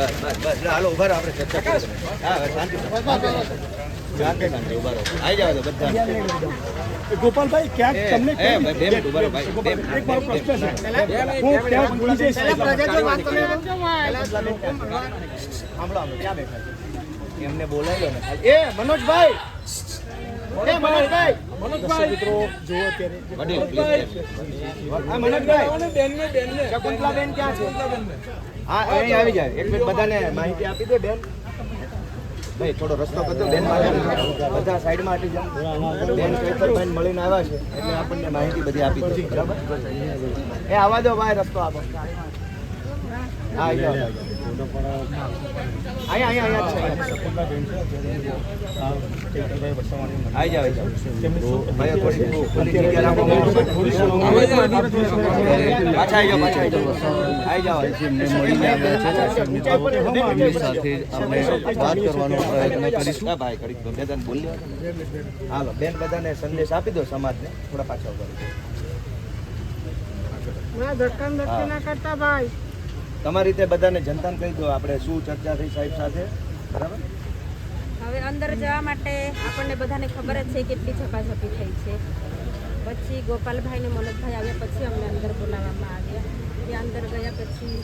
બસ બસ બસ. હાલો ઊભા આપણે ચર્ચા કરીએ. હા શાંતિ શાંતિ શાંતિ ઊભા રહો. આવી જાવ તો બધા. ગોપાલભાઈ ક્યાંક તમને બે મિનિટ ઊભા રહો, ભાઈ. એક મારો પ્રશ્ન છે. હું ક્યાંક ભૂલી જઈશ? સાંભળો ક્યાં બેઠા છે? એમને બોલાવ્યો ને. એ મનોજભાઈ. હા ક્યાં છે? હા અહીં આવી જાય. એક મિનિટ બધાને માહિતી આપી દે, બેન. ભાઈ, થોડો રસ્તો કરતો બેન બધા સાઈડમાં આટી જાય બેન ચૈતરભાઈ મળીને આવ્યા છે, એટલે આપણને માહિતી બધી આપી દે. બરાબર? એ આવા દો, ભાઈ, રસ્તો આપો. હા આવી જાઓ આવી જાઓ. અહીંયા અહીંયા ભાઈ ભાઈ હાલો બેન બધાને સંદેશ આપી દો સમાજને. થોડા પાછા ઊભા રહો. તમારી રીતે બધાને જનતાને કહી દો આપણે શું ચર્ચા થઈ સાહેબ સાથે. બરાબર? હવે અંદર જવા માટે આપણને બધાને ખબર જ છે કેટલી ઝપાઝપી થઈ છે. પછી ગોપાલભાઈ ને મનોજભાઈ આવ્યા પછી અમને અંદર બોલાવવામાં આવ્યા. ત્યાં અંદર ગયા પછી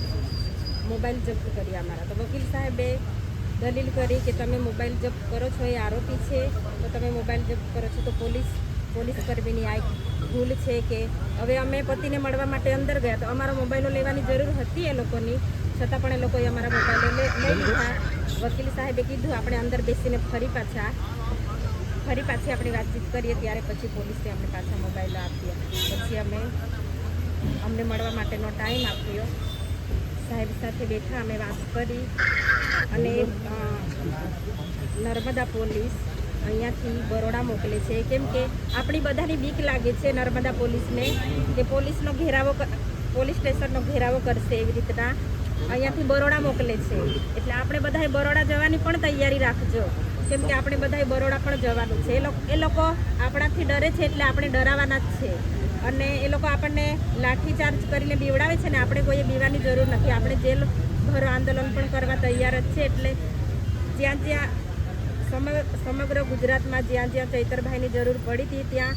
મોબાઈલ જપ્ત કર્યા અમારા. તો વકીલ સાહેબે દલીલ કરી કે તમે મોબાઈલ જપ્ત કરો છો, એ આરોપી છે, તો તમે મોબાઈલ જપ્ત કરો છો, તો પોલીસ પોલીસ કર્મીની આ એક ભૂલ છે કે હવે અમે પતિને મળવા માટે અંદર ગયા તો અમારા મોબાઈલો લેવાની જરૂર હતી એ લોકોની. છતાં પણ એ લોકોએ અમારા મોબાઈલો લે- લઈ લીધા. વકીલ સાહેબે કીધું આપણે અંદર બેસીને ફરી પાછા ફરી પાછી આપણે વાતચીત કરીએ. ત્યારે પછી પોલીસે અમને પાછા મોબાઈલો આપ્યા. પછી અમે અમને મળવા માટેનો ટાઈમ આપ્યો. સાહેબ સાથે બેઠા અમે વાત કરી. અને નર્મદા પોલીસ અહીંયાથી બરોડા મોકલે છે. કેમ કે આપણી બધાની બીક લાગે છે નર્મદા પોલીસને કે પોલીસનો ઘેરાવો પોલીસ સ્ટેશનનો ઘેરાવો કરશે એવી રીતના. અહીંયાથી બરોડા મોકલે છે. એટલે આપણે બધાએ બરોડા જવાની પણ તૈયારી રાખજો. કેમ કે આપણે બધાએ બરોડા પણ જવાનું છે. એ લોકો આપણાથી ડરે છે એટલે આપણે ડરાવાના જ છે. અને એ લોકો આપણને લાઠીચાર્જ કરીને બીવડાવે છે ને આપણે કોઈએ બીવાની જરૂર નથી. આપણે જેલ ભરો આંદોલન પણ કરવા તૈયાર જ છે. એટલે જ્યાં જ્યાં સમગ્ર સમગ્ર ગુજરાતમાં જ્યાં જ્યાં ચૈતરભાઈની જરૂર પડી હતી ત્યાં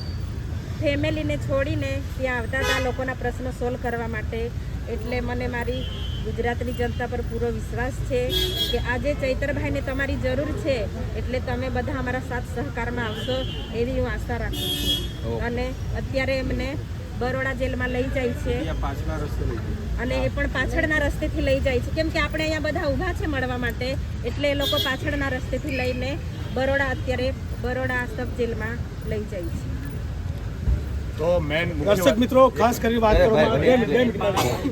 ફેમિલીને છોડીને ત્યાં આવતા હતા લોકોના પ્રશ્નો સોલ્વ કરવા માટે. એટલે મને મારી ગુજરાતની જનતા પર પૂરો વિશ્વાસ છે કે આજે ચૈતરભાઈને તમારી જરૂર છે એટલે તમે બધા અમારા સાથ સહકારમાં આવશો એવી હું આશા રાખું છું. અને અત્યારે એમને બરોડા જેલમાં લઈ જાય છે. અને એ પણ પાછળના રસ્તેથી લઈ જાય છે. કેમ કે આપણે અહીંયા બધા ઊભા છે મળવા માટે એટલે એ લોકો પાછળના રસ્તેથી લઈને બરોડા અત્યારે બરોડા સબ જેલમાં લઈ જાય છે. તો મેન દર્શક મિત્રો ખાસ કરીને વાત કરવામાં.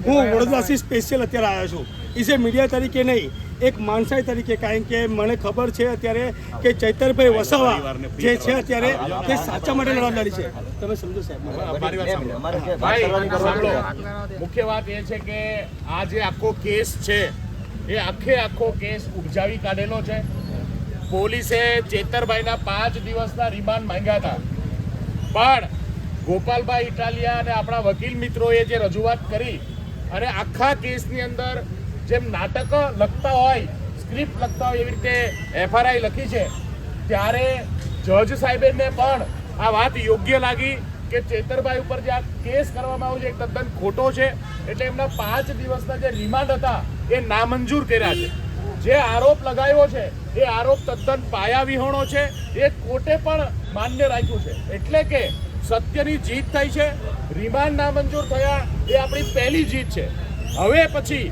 હું વડોદરાથી સ્પેશિયલ અત્યારે આવ્યો છું. ઇઝ એ મીડિયા તરીકે નહીં એક માણસાઈ તરીકે, કારણ કે મને ખબર છે અત્યારે કે ચૈતરભાઈ વસાવા જે છે અત્યારે તે સાચા માટે લડત લડી છે. તમે સમજો સાહેબ. મુખ્ય વાત એ છે કે આ જે આખો કેસ છે, એ આખે આખો કેસ ઉપજાવી કાઢેલો છે. પોલીસે ચેતરભાઈના પાંચ દિવસના રિમાન્ડ માંગ્યા હતા. પણ ગોપાલભાઈ ઇટાલિયા અને આપણા વકીલ મિત્રોએ જે રજૂઆત કરી, અને આખા કેસની અંદર જેમ નાટક લખતા હોય સ્ક્રિપ્ટ લખતા હોય એવી રીતે એફઆરઆઈ લખી છે, ત્યારે જજ સાહેબને પણ આ વાત યોગ્ય લાગી કે ચેતરભાઈ ઉપર જે આ કેસ કરવામાં આવ્યો છે, એ તદ્દન ખોટો છે. એટલે એમના પાંચ દિવસના જે રિમાન્ડ હતા, એ નામંજૂર કર્યા છે. જે આરોપ લગાવ્યો છે, એ આરોપ તદ્દન પાયાવિહોણો છે. એ કોર્ટે પણ માન્ય રાખ્યું છે. એટલે કે સત્યની જીત થઈ છે રિમાન્ડ નામંજૂર થયા, એ આપણી પહેલી જીત છે. હવે પછી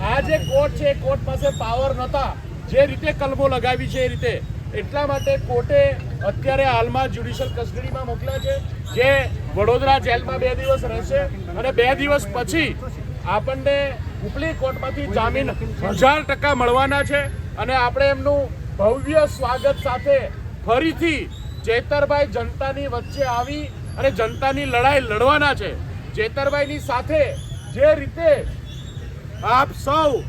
આ જે કોર્ટ છે કોર્ટ પાસે પાવર નહોતા. જે રીતે કલમો લગાવી છે એ રીતે. એટલા માટે કોર્ટે અત્યારે હાલમાં જ્યુડિશિયલ કસ્ટડીમાં મોકલ્યા છે, જે વડોદરા જેલમાં બે દિવસ રહેશે અને બે દિવસ પછી આપણને ઉપલી કોર્ટમાંથી જામીન હજાર ટકા મળવાના છે અને આપણે એમનું ભવ્ય સ્વાગત સાથે ફરીથી ચેતરભાઈ જનતાની વચ્ચે આવી અને જનતાની લડાઈ લડવાના છે. ચેતરભાઈની સાથે જે રીતે આપ સૌ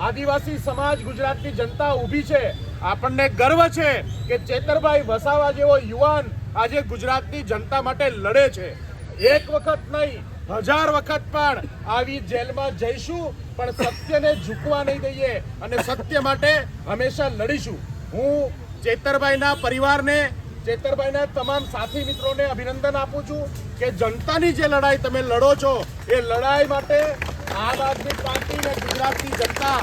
આદિવાસી સમાજ ગુજરાતની જનતા ઊભી છે. આપણને ગર્વ છે કે ચેતરભાઈ વસાવા જેવો યુવાન આજે ગુજરાતની જનતા માટે લડે છે. એક વખત નહીં, હજાર વખત પણ આવી જેલમાં જઈશું, પણ સત્યને ઝૂકવા નહીં દઈએ અને સત્ય માટે હંમેશા લડીશું. હું ચેતરભાઈના પરિવારને, ચેતરભાઈના તમામ સાથી મિત્રોને અભિનંદન આપું છું કે જનતાની જે લડાઈ તમે લડો છો, એ લડાઈ માટે આમ આદમી પાર્ટી અને ગુજરાતની જનતા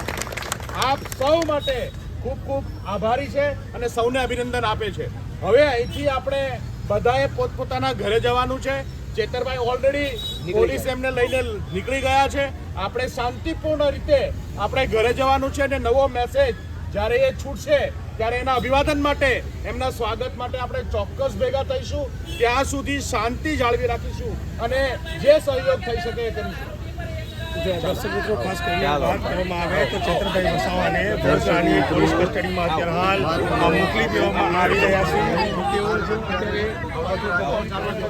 આપ સૌ માટે ખૂબ ખૂબ આભારી છે અને સૌને અભિનંદન આપે છે. હવે અહીંથી આપણે બધાએ પોતપોતાના ઘરે જવાનું છે. ચેતરભાઈ ઓલરેડી પોલીસ એમને લઈને નીકળી ગયા છે. આપણે શાંતિપૂર્ણ રીતે આપણે ઘરે જવાનું છે અને નવો મેસેજ જ્યારે એ છૂટશે ત્યારે એના અભિવાદન માટે એમના સ્વાગત માટે આપણે ચોક્કસ ભેગા થઈશું. ત્યાં સુધી શાંતિ જાળવી રાખીશું અને જે સહયોગ થઈ શકે એ કરીશું. દર્શક મિત્રો ખાસ કરીને વાત કરવામાં આવે તો ચેતરભાઈ વસાવાને વડોદરાની પોલીસ કસ્ટડીમાં અત્યારે હાલ મોકલી દેવામાં આવી રહ્યા છે.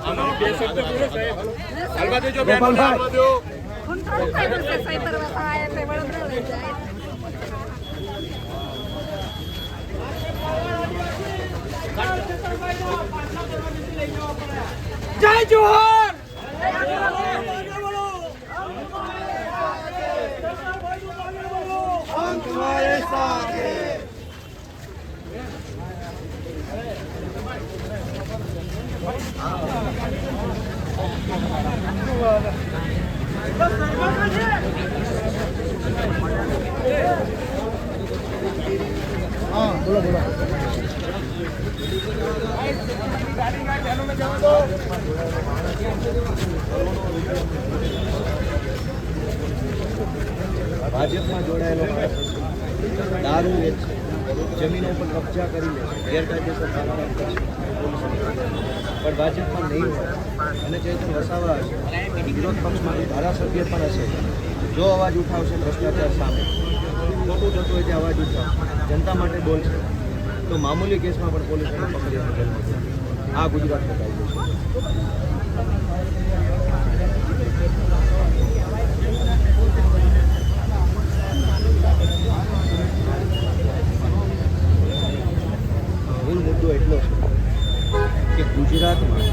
આમાં બે જોહર ભાજપમાં જોડાયેલો દારૂ વેચશે જમીનો પર કબજા કરી લે, ગેરકાયદેસર કરશે પણ ભાજપમાં નહીં હોય અને ચૈતર વસાવા હશે. વિરોધ પક્ષમાંથી ધારાસભ્ય પણ હશે. જો અવાજ ઉઠાવશે ભ્રષ્ટાચાર સામે. ખોટું થતું હોય તે અવાજ ઉઠાવ. જનતા માટે બોલશે તો મામૂલી કેસમાં પણ પોલીસ એને પકડી અને જેલમાં મૂકે. આ ગુજરાતનો કાયદો છે મૂળ મુદ્દો એટલો છે કે ગુજરાતમાં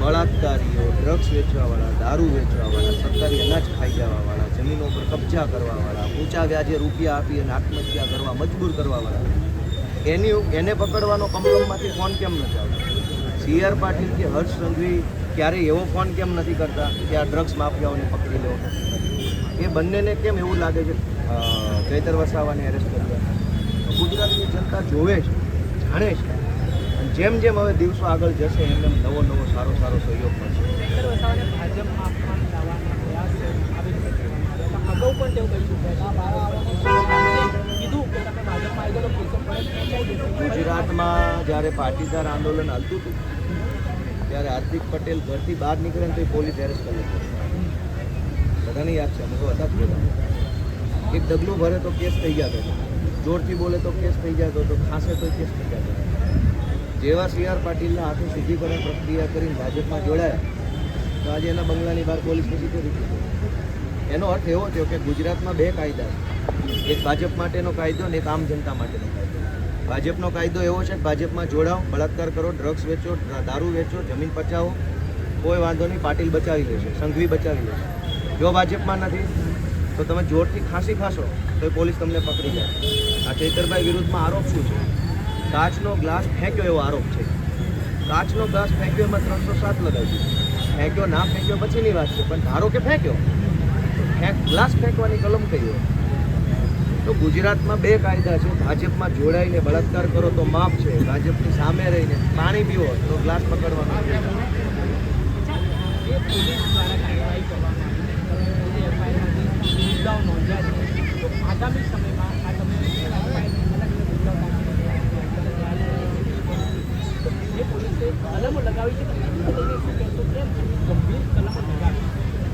બળાત્કારીઓ ડ્રગ્સ વેચવાવાળા, દારૂ વેચવાવાળા, સરકારી અનાજ ખાઈ જવાવાળા, જમીનો પર કબજા કરવાવાળા, ઊંચા વ્યાજે રૂપિયા આપી અને આત્મહત્યા કરવા, મજબૂર કરવાવાળા, એની એને પકડવાનો કમલમમાંથી ફોન કેમ નથી આવતો? સી આર પાટીલ કે હર્ષ સંઘવી ક્યારેય એવો ફોન કેમ નથી કરતા કે આ ડ્રગ્સ માફિયાઓને પકડી લો એ બંનેને કેમ એવું લાગે છે? ચૈતર વસાવાને એરેસ્ટ કરવા ગુજરાતની જનતા જોવે છે, જાણે છે જેમ જેમ હવે દિવસો આગળ જશે એમ એમ નવો નવો સારો સારો સહયોગ મળશે. ગુજરાતમાં જ્યારે પાટીદાર આંદોલન હાલતું હતું ત્યારે હાર્દિક પટેલ ઘરથી બહાર નીકળે ને તો એ પોલીસ એરેસ્ટ કરી બધાને યાદ છે અમે તો હતા જ બધા. એક ડગલું ભરે તો કેસ થઈ જતો હતો. જોરથી બોલે તો કેસ થઈ જતો હતો ખાંસે તો કેસ થઈ જતો હતો. જેવા સી આર પાટીલના હાથે શુદ્ધિકરણ પ્રક્રિયા કરીને ભાજપમાં જોડાયા, તો આજે એના બંગલાની બહાર પોલીસ પછી કરી દીધી એનો અર્થ એવો થયો કે ગુજરાતમાં બે કાયદા છે. એક ભાજપ માટેનો કાયદો અને એક આમ જનતા માટેનો કાયદો. ભાજપનો કાયદો એવો છે કે ભાજપમાં જોડાઓ, બળાત્કાર કરો ડ્રગ્સ વેચો દારૂ વેચો, જમીન પચાવો, કોઈ વાંધો નહીં, પાટીલ બચાવી લેશે, સંઘવી બચાવી લેશે. જો ભાજપમાં નથી, તો તમે જોરથી ખાંસી ખાશો, તો એ પોલીસ તમને પકડી જાય. આ ચેતરભાઈ વિરુદ્ધમાં આરોપ શું છે? કાચનો ગ્લાસ ફેંક્યો એવો આરોપ છે. કાચનો ગ્લાસ ફેંક્યો એમાં ત્રણસો સાત લગાવી ફેંક્યો, ના ફેંક્યો પછીની વાત છે, પણ ધારો કે ફેંક્યો. ફેંક, ગ્લાસ ફેંકવાની કલમ કઈ હોય? તો ગુજરાતમાં બે કાયદા છે, ભાજપમાં જોડાઈને બળાત્કાર કરો તો માફ છે, ભાજપની સામે રહીને પાણી પીવો તો ગ્લાસ પકડવાનો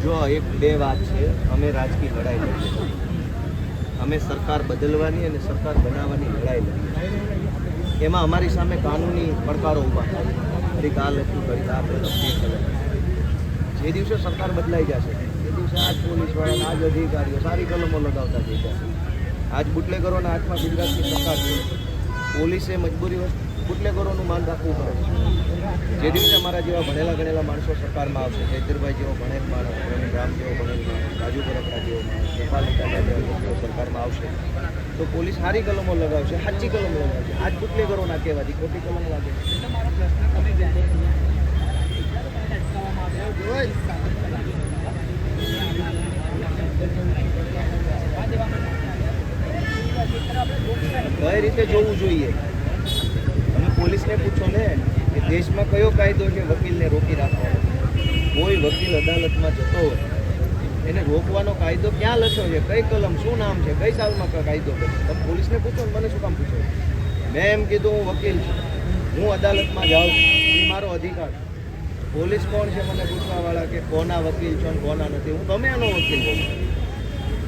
જો એક બે વાત છે, અમે રાજકીય લડાઈ લડીએ. અમે સરકાર બદલવાની અને સરકાર બનાવવાની લડાઈ લડીએ એમાં અમારી સામે કાનૂની પડકારો ઊભા થાય ફરી આ લખ્યું કરી આ કલમ જે દિવસે સરકાર બદલાઈ જશે તે દિવસે આજ પોલીસવાળા આજ અધિકારીઓ સારી કલમો લગાવતા થઈ જશે. આજ બુટલેગરોના હાથમાં ગુજરાતની સરકાર પોલીસે મજબૂરી બુટલેગરોનું માન રાખવું પડે જે દિવસે અમારા જેવા ભણેલા ગણેલા માણસો સરકારમાં આવશે, ચૈતરભાઈ જેવો ભણેલ માણસ રામ જેવો ભણેલ માણસ, રાજુ બરોબરા જેવો માણસ, ગોપાલ ઇટાલિયા જેવા સરકારમાં આવશે, તો પોલીસ સારી કલમો લગાવશે, સાચી કલમો લગાવશે. આજ બુટલેગરો ના કહેવાથી ખોટી કલમ લાગે. કઈ રીતે જોવું જોઈએ? તમે પોલીસને પૂછો ને. દેશમાં કયો કાયદો છે વકીલને રોકી રાખવાનો? કોઈ વકીલ અદાલતમાં જતો હોય, એને રોકવાનો કાયદો ક્યાં લખ્યો છે? કઈ કલમ? શું નામ છે? કઈ સાલમાં કાયદો છે પોલીસને પૂછો મને શું કામ પૂછો? મેં એમ કીધું, હું વકીલ છું. હું અદાલતમાં જાઉં એ મારો અધિકાર પોલીસ કોણ છે મને પૂછવાવાળા કે કોના વકીલ છો ને કોના નથી? હું ગમે એનો વકીલ હોઉં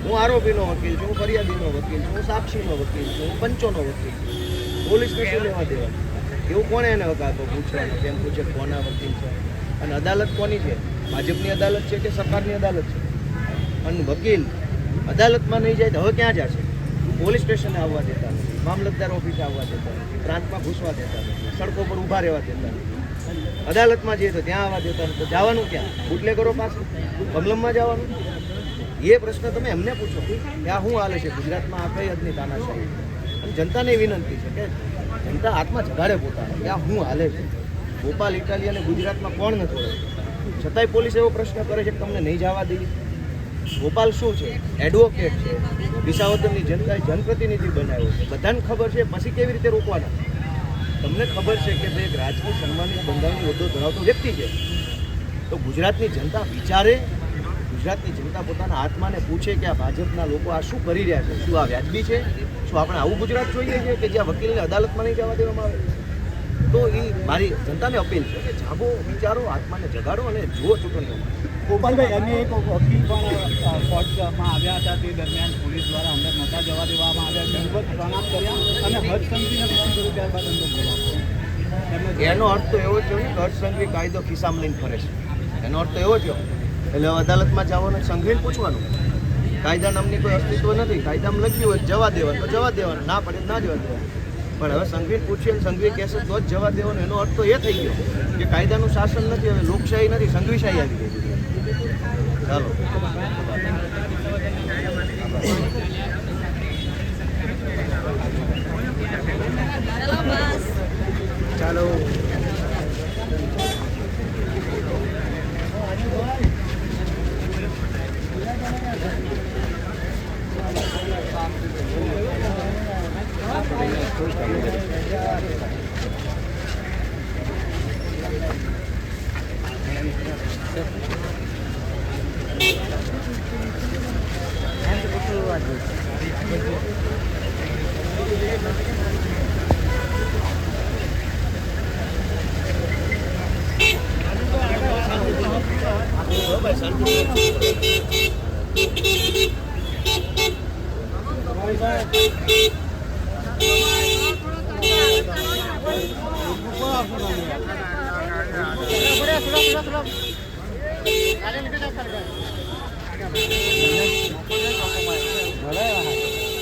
હું આરોપીનો વકીલ છું. હું ફરિયાદીનો વકીલ છું. હું સાક્ષીનો વકીલ છું. હું પંચોનો વકીલ છું. પોલીસને શું લેવા દેવાનું એવું કોણે એને વગાતો પૂછવાનું? કેમ પૂછે? કોના વકીલ છે? અને અદાલત કોની છે? ભાજપની અદાલત છે કે સરકારની અદાલત છે? અને વકીલ અદાલતમાં નહીં જાય તો હવે ક્યાં જશે? પોલીસ સ્ટેશને આવવા દેતા નથી, મામલતદાર ઓફિસે આવવા દેતા નથી, પ્રાંતમાં ઘૂસવા દેતા નથી, સડકો પર ઊભા રહેવા દેતા નથી. અદાલતમાં જઈએ તો ત્યાં આવવા દેતા નથી. જવાનું ક્યાં? બુટલેગરો પાસે? કમલમમાં જવાનું? એ પ્રશ્ન તમે એમને પૂછો કે આ શું હાલે છે? ગુજરાતમાં આ કઈ હદની તાનાશાહી? અને જનતાને વિનંતી છે કે જનતા આત્મા જગાડે પોતાને. કે આ હું હાલે છે? ગોપાલ ઇટાલી અને ગુજરાતમાં કોણ નથી ઓળખતું છતાંય પોલીસ એવો પ્રશ્ન કરે છે કે તમને નહીં જવા દઈએ ગોપાલ શું છે? એડવોકેટ છે. વિસાવદરની જનતાએ જનપ્રતિનિધિ બનાવ્યો છે. બધાને ખબર છે પછી કેવી રીતે રોકવાના? તમને ખબર છે કે ભાઈ એક રાજકીય સન્માનિત બંધારણનો હોદ્દો ધરાવતો વ્યક્તિ છે. તો ગુજરાતની જનતા વિચારે, ગુજરાતની જનતા પોતાના આત્માને પૂછે કે આ ભાજપના લોકો આ શું કરી રહ્યા છે? શું આ વ્યાજબી છે? શું આપણે આવું ગુજરાત જોઈએ છે કે જ્યાં વકીલને અદાલતમાં નહીં જવા દેવામાં આવે? તો એ મારી જનતાને અપીલ છે કે જાગો વિચારો આત્માને જગાડો અને જુઓ ચૂંટણીઓમાં ગોપાલભાઈ અને એક વકીલ પણ કોર્ટમાં આવ્યા હતા તે દરમિયાન પોલીસ દ્વારા અંદર નહોતા જવા દેવામાં આવ્યા. દંડવત પ્રણામ કર્યા અને હદ સંધિને ફોન કર્યું ત્યારબાદ અંદર એનો અર્થ તો એવો થયો કે હર્ષસંઘવી કાયદો ખિસ્સામાં લઈને ફરે છે. એનો અર્થ તો એવો થયો. એટલે અદાલતમાં જવાનું સંઘવીને પૂછવાનું. કાયદા નામની કોઈ અસ્તિત્વ નથી. કાયદામાં લખ્યું હોય જવા દેવાનું. તો જવા દેવાનું. ના પડે ના જવા દેવાનું. પણ હવે સંઘવીને પૂછીએ ને સંઘવી કહેશે તો જ જવા દેવાનું. એનો અર્થ તો એ થઈ ગયો કે કાયદાનું શાસન નથી. હવે લોકશાહી નથી. સંઘવીશાહી આવી ગઈ. ચાલો. ચાલો.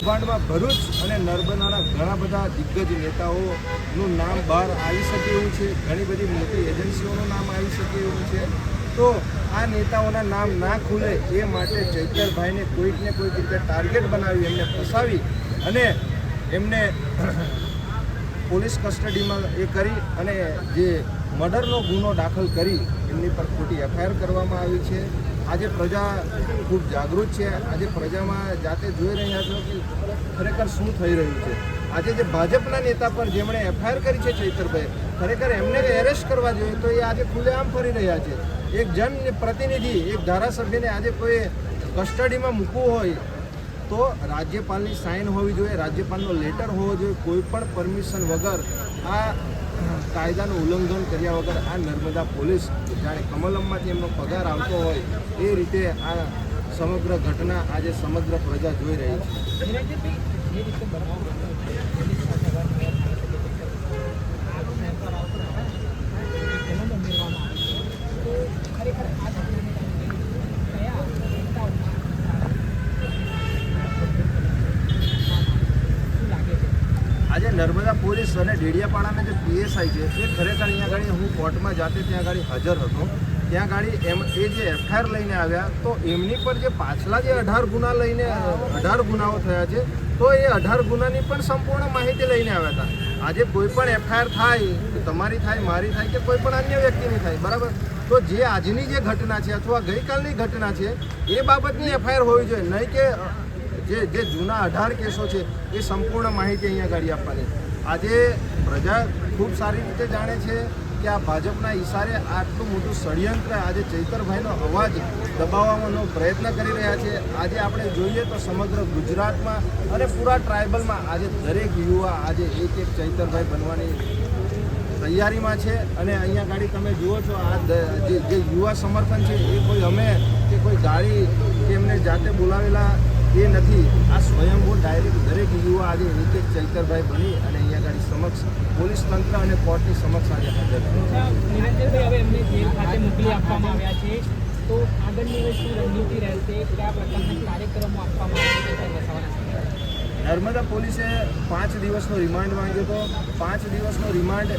કૌભાંડમાં ભરૂચ અને નર્મદાના ઘણા બધા દિગ્ગજ નેતાઓનું નામ બહાર આવી શકે એવું છે. ઘણી બધી મોટી એજન્સીઓનું નામ આવી શકે એવું છે. તો આ નેતાઓના નામ ના ખુલે એ માટે જયકરભાઈને કોઈક ને કોઈક રીતે ટાર્ગેટ બનાવી, એમને ફસાવી અને એમને પોલીસ કસ્ટડીમાં એ કરી અને જે મર્ડરનો ગુનો દાખલ કરી, એમની પર ખોટી એફઆઈઆર કરવામાં આવી છે. આજે પ્રજા ખૂબ જાગૃત છે. આજે પ્રજામાં જાતે જોઈ રહ્યા છો કે ખરેખર શું થઈ રહ્યું છે. આજે જે ભાજપના નેતા પર જેમણે એફઆઈઆર કરી છે ચૈતરભાઈ, ખરેખર એમને એરેસ્ટ કરવા જોઈએ તો એ આજે ખુલ્લેઆમ ફરી રહ્યા છે. એક જન પ્રતિનિધિ, એક ધારાસભ્યને આજે કોઈ કસ્ટડીમાં મૂકવું હોય તો રાજ્યપાલની સાઇન હોવી જોઈએ, રાજ્યપાલનો લેટર હોવો જોઈએ કોઈ પણ પરમિશન વગર આ કાયદાનું ઉલ્લંઘન કર્યા વગર આ નર્મદા પોલીસ જાણે કમલમમાંથી એમનો પગાર આવતો હોય એ રીતે આ સમગ્ર ઘટના આજે સમગ્ર પ્રજા જોઈ રહી છે આજે નર્મદા પોલીસ અને ડેડિયાપાડાના જે પીએસઆઈ છે, એ ખરેખર અહીંયા આગળ હું કોર્ટમાં જાતે ત્યાં આગળ હાજર હતો. ત્યાં ગાડી એમ, એ જે એફઆઈઆર લઈને આવ્યા, તો એમની પર જે પાછલા જે અઢાર ગુના લઈને, અઢાર ગુનાઓ થયા છે, તો એ અઢાર ગુનાની પણ સંપૂર્ણ માહિતી લઈને આવ્યા હતા. આજે કોઈ પણ એફઆઈઆર થાય તમારી થાય, મારી થાય કે કોઈ પણ અન્ય વ્યક્તિની થાય, બરાબર? તો જે આજની જે ઘટના છે, અથવા ગઈકાલની ઘટના છે, એ બાબતની એફઆઈઆર હોવી જોઈએ. નહીં કે જે જે જૂના અઢાર કેસો છે, એ સંપૂર્ણ માહિતી અહીંયા ગાડી આપવાની આજે પ્રજા ખૂબ સારી રીતે જાણે છે કે આ ભાજપના ઈશારે આટલું મોટું ષડયંત્ર આજે ચૈતરભાઈનો અવાજ દબાવવાનો પ્રયત્ન કરી રહ્યા છે. આજે આપણે જોઈએ તો સમગ્ર ગુજરાતમાં અને પૂરા ટ્રાઇબલમાં આજે દરેક યુવા આજે એક એક ચૈતરભાઈ બનવાની તૈયારીમાં છે. અને અહીંયા ગાડી તમે જુઓ છો, આ જે યુવા સમર્થન છે, એ કોઈ અમે કે કોઈ ગાડી કે એમને જાતે બોલાવેલા એ નથી. આ સ્વયંભૂ ડાયરેક્ટ દરેક યુવા આજે રીતે ચૈતરભાઈ બની અને અહીંયા ગાડી સમક્ષ પોલીસ તંત્ર અને કોર્ટની સમક્ષ આજે હાજર છે. હવે એમને જેલ ખાતે મોકલી આપવામાં આવ્યા છે. તો આગળની શું રણનીતિ રહેશે કયા પ્રકારના કાર્યક્રમો આપવામાં આવે છે છે. નર્મદા પોલીસે પાંચ દિવસનો રિમાન્ડ માંગ્યો હતો. પાંચ દિવસનો રિમાન્ડ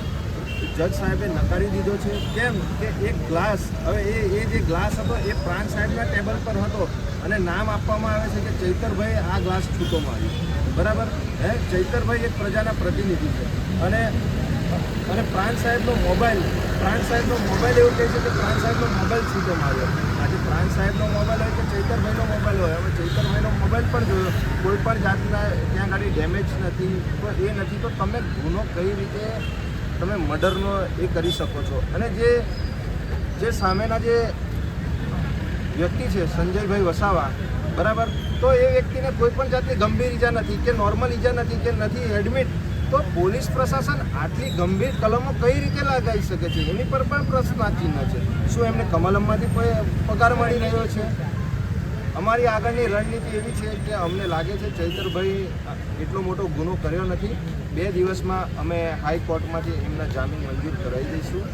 જજ સાહેબે નકારી દીધો છે. કેમ કે એક ગ્લાસ, હવે એ એ જે ગ્લાસ હતો, એ પ્રાંત સાહેબના ટેબલ પર હતો અને નામ આપવામાં આવે છે કે ચૈતરભાઈ આ ગ્લાસ છૂટો માર્યો. બરાબર? હે? ચૈતરભાઈ એક પ્રજાના પ્રતિનિધિ છે. અને અને પ્રાંત સાહેબનો મોબાઈલ પ્રાંત સાહેબનો મોબાઈલ એવું કહે છે કે પ્રાંત સાહેબનો મોબાઈલ છૂટો માર્યો. આજે પ્રાંત સાહેબનો મોબાઈલ હોય કે ચૈતરભાઈનો મોબાઈલ હોય, હવે ચૈતરભાઈનો મોબાઈલ પણ જોયો. કોઈ પણ જાતના ત્યાં ગાડી ડેમેજ નથી, તો એ નથી. તો તમે ગુનો કઈ રીતે તમે મર્ડરનો એ કરી શકો છો. અને જે જે સામેના જે વ્યક્તિ છે, સંજયભાઈ વસાવા, બરાબર? તો એ વ્યક્તિને કોઈ પણ જાતની ગંભીર ઈજા નથી કે નોર્મલ ઈજા નથી કે નથી એડમિટ, તો પોલીસ પ્રશાસન આટલી ગંભીર કલમો કઈ રીતે લગાવી શકે છે? એની પર પણ પ્રશ્નાચિહ્ન છે. શું એમને કમલમમાંથી પગાર મળી રહ્યો છે? અમારી આગળની રણનીતિ એવી છે કે અમને લાગે છે ચૈતરભાઈ એટલો મોટો ગુનો કર્યો નથી. બે દિવસમાં અમે હાઈકોર્ટમાંથી એમના જામીન મંજૂર કરાવી દઈશું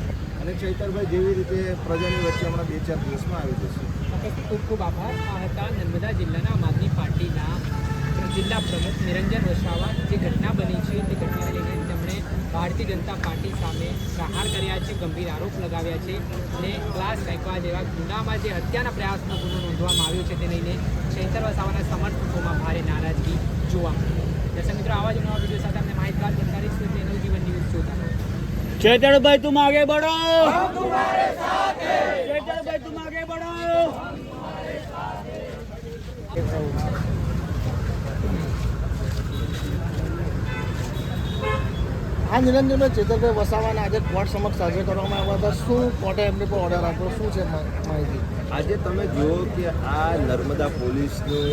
અને ચૈતરભાઈ જેવી રીતે પ્રજાની વચ્ચે હમણાં બે ચાર દિવસમાં આવી જશે. ખૂબ ખૂબ આભાર. આ હતા નર્મદા જિલ્લાના આમ આદમી પાર્ટીના જિલ્લા પ્રમુખ નિરંજન વસાવા. જે ઘટના બની છે, તે ઘટનાને લઈને તેમણે ભારતીય જનતા પાર્ટી સામે પ્રહાર કર્યા છે. ગંભીર આરોપ લગાવ્યા છે અને ક્લાસ ફેંકવા જેવા ગુનામાં જે હત્યાના પ્રયાસનો ગુનો નોંધવામાં આવ્યો છે તે લઈને છેતરવા સાવાના સમર્થકોમાં ભારે નારાજગી જોવા મળી. દર્શક મિત્રો આવા જ નવા વીડિયો સાથે અમને માહિતગાર બનતા રહીશું તેનો જીવન ન્યૂઝ જોતા રહો. ચેતરભાઈ તું આગે બઢો આ નિરંજનભાઈ ચેતરભાઈ વસાવાને આજે કોર્ટ સમક્ષ હાજર કરવામાં આવ્યા હતા. શું કોર્ટે એમની પર ઓર્ડર આપ્યો? શું છે માહિતી? આજે તમે જુઓ કે આ નર્મદા પોલીસનું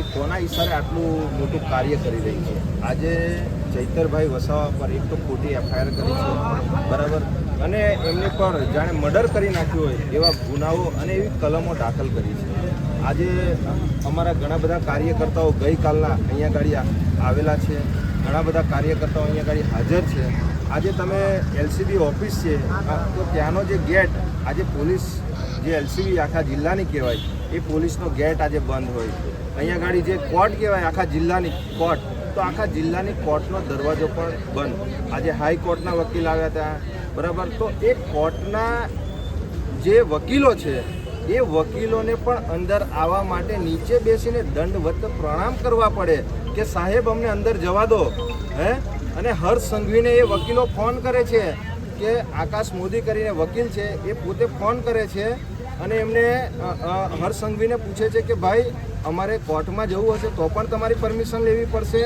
એ કોના ઈશારે આટલું મોટું કાર્ય કરી રહી છે? આજે ચૈતરભાઈ વસાવા પર એક તો ખોટી એફઆઈઆર કરી છે, બરાબર? અને એમની પર જાણે મર્ડર કરી નાખ્યું હોય એવા ગુનાઓ અને એવી કલમો દાખલ કરી છે. આજે અમારા ઘણા બધા કાર્યકર્તાઓ ગઈકાલના અહીંયા ગાડી આવેલા છે. ઘણા બધા કાર્યકર્તાઓ અહીંયા આગળ હાજર છે. આજે તમે એલસીબી ઓફિસ છે તો ત્યાંનો જે ગેટ, આજે પોલીસ જે એલસીબી આખા જિલ્લાની કહેવાય, એ પોલીસનો ગેટ આજે બંધ હોય અહીંયા આગળ જે કોર્ટ કહેવાય, આખા જિલ્લાની કોર્ટ, તો આખા જિલ્લાની કોર્ટનો દરવાજો પણ બંધ. આજે હાઈકોર્ટના વકીલ આવ્યા હતા, બરાબર? તો એ કોર્ટના જે વકીલો છે, એ વકીલોને પણ અંદર આવવા માટે નીચે બેસીને દંડવત પ્રણામ કરવા પડે. કે સાહેબ, અમને અંદર જવા દો, હે? અને હર્ષ સંઘવીને એ વકીલો ફોન કરે છે કે આકાશ મોદી કરીને વકીલ છે, એ પોતે ફોન કરે છે અને એમને હર્ષ સંઘવીને પૂછે છે કે ભાઈ, અમારે કોર્ટમાં જવું હશે તો પણ તમારી પરમિશન લેવી પડશે.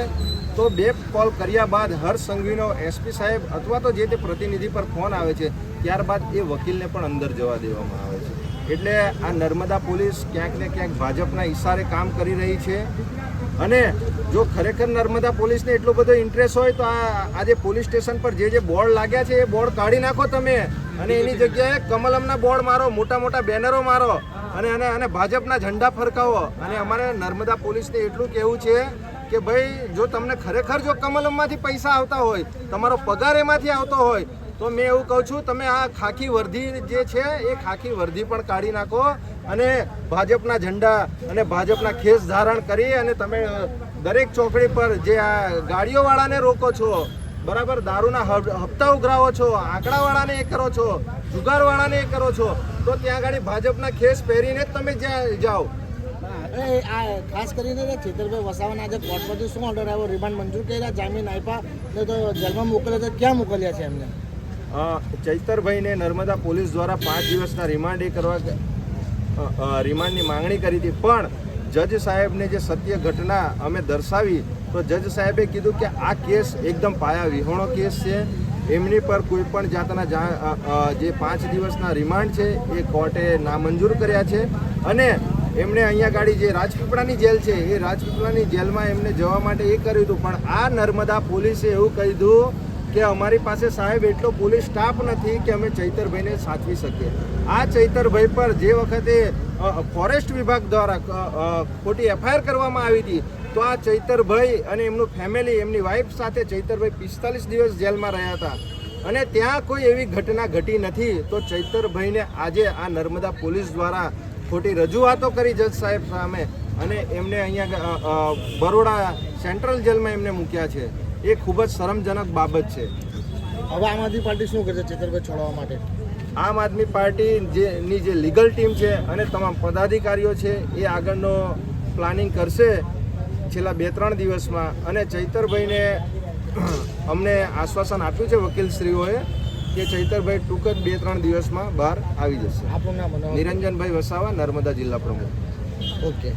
તો બે કોલ કર્યા બાદ હર્ષ સંઘવીનો એસપી સાહેબ અથવા તો જે તે પ્રતિનિધિ પર ફોન આવે છે, ત્યારબાદ એ વકીલને પણ અંદર જવા દેવામાં આવે છે. એટલે આ નર્મદા પોલીસ ક્યાંક ને ક્યાંક ભાજપના ઈશારે કામ કરી રહી છે. અને જો ખરેખર નર્મદા પોલીસને એટલો બધો ઇન્ટરેસ્ટ હોય તો આ આજે પોલીસ સ્ટેશન પર જે જે બોર્ડ લાગ્યા છે, એ બોર્ડ કાઢી નાખો તમે. અને એની જગ્યાએ કમલમના બોર્ડ મારો, મોટા મોટા બેનરો મારો. અને અને અને ભાજપના ઝંડા ફરકાવો. અને અમારે નર્મદા પોલીસને એટલું કહેવું છે કે ભાઈ, જો તમને ખરેખર જો કમલમમાંથી પૈસા આવતા હોય, તમારો પગાર એમાંથી આવતો હોય, તો મેં એવું કહું છું, તમે આ ખાખી વર્ધી જે છે, એ ખાખી વર્ધી પણ કાઢી નાખો. અને ભાજપના ઝંડા અને ભાજપના ખેસ ધારણ કરી અને તમે દરેક ચોકડી પર જે આ ગાડીઓવાળાને રોકો છો બરાબર દારૂના હપ- હપ્તા ઉઘરાવો છો આંકડાવાળાને એ કરો છો જુગારવાળાને એ કરો છો તો ત્યાં આગળ ભાજપના ખેસ પહેરીને તમે જ્યાં જાઓ. એ આ ખાસ કરીને ખેતરભાઈ ચેતરભાઈ વસાવાના આજે કોર્ટમાંથી શું ઓર્ડર આવ્યો રિમાન્ડ મંજૂર કર્યા જામીન આપ્યા ને તો જેલમાં મોકલ્યા છે ક્યાં મોકલ્યા છે એમને? ચૈતરભાઈને નર્મદા પોલીસ દ્વારા પાંચ દિવસના રિમાન્ડ એ કરવા રિમાન્ડની માંગણી કરી હતી. પણ જજ સાહેબને જે સત્ય ઘટના અમે દર્શાવી, તો જજ સાહેબે કીધું કે આ કેસ એકદમ પાયા વિહોણો કેસ છે. એમની પર કોઈ પણ જાતના જા- પાંચ દિવસના રિમાન્ડ છે, એ કોર્ટે નામંજૂર કર્યા છે. અને એમણે અહીંયા ગાડી જે રાજપીપળાની જેલ છે, એ રાજપીપળાની જેલમાં એમને જવા માટે એ કર્યું હતું. પણ આ નર્મદા પોલીસે એવું કહ્યું કે અમારી પાસે સાહેબ એટલો પોલીસ સ્ટાફ નથી કે અમે ચૈતરભાઈને સાચવી શકીએ. આ ચૈતરભાઈ પર જે વખતે ફોરેસ્ટ વિભાગ દ્વારા ખોટી એફઆઈઆર કરવામાં આવી હતી, તો આ ચૈતરભાઈ અને એમનું ફેમિલી, એમની વાઈફ સાથે ચૈતરભાઈ પિસ્તાલીસ દિવસ જેલમાં રહ્યા હતા. અને ત્યાં કોઈ એવી ઘટના ઘટી નથી, તો ચૈતરભાઈને આજે આ નર્મદા પોલીસ દ્વારા ખોટી રજૂઆતો કરી જજ સાહેબ સામે અને એમને અહીંયા બરોડા સેન્ટ્રલ જેલમાં એમને મૂક્યા છે. એ ખૂબ જ શરમજનક બાબત છે. હવે આમ આદમી પાર્ટી શું કરશે ચેતરભાઈ છોડવા માટે? આમ આદમી પાર્ટી જે ની જે લીગલ ટીમ છે અને તમામ પદાધિકારીઓ છે એ આગળનો પ્લાનિંગ કરશે છેલ્લા બે ત્રણ દિવસમાં. અને ચૈતરભાઈને અમને આશ્વાસન આપ્યું છે વકીલશ્રીઓએ કે ચૈતરભાઈ ટૂંક જ બે ત્રણ દિવસમાં બહાર આવી જશે. આપણું નામ નિરંજનભાઈ વસાવા નર્મદા જિલ્લા પ્રમુખ. ઓકે.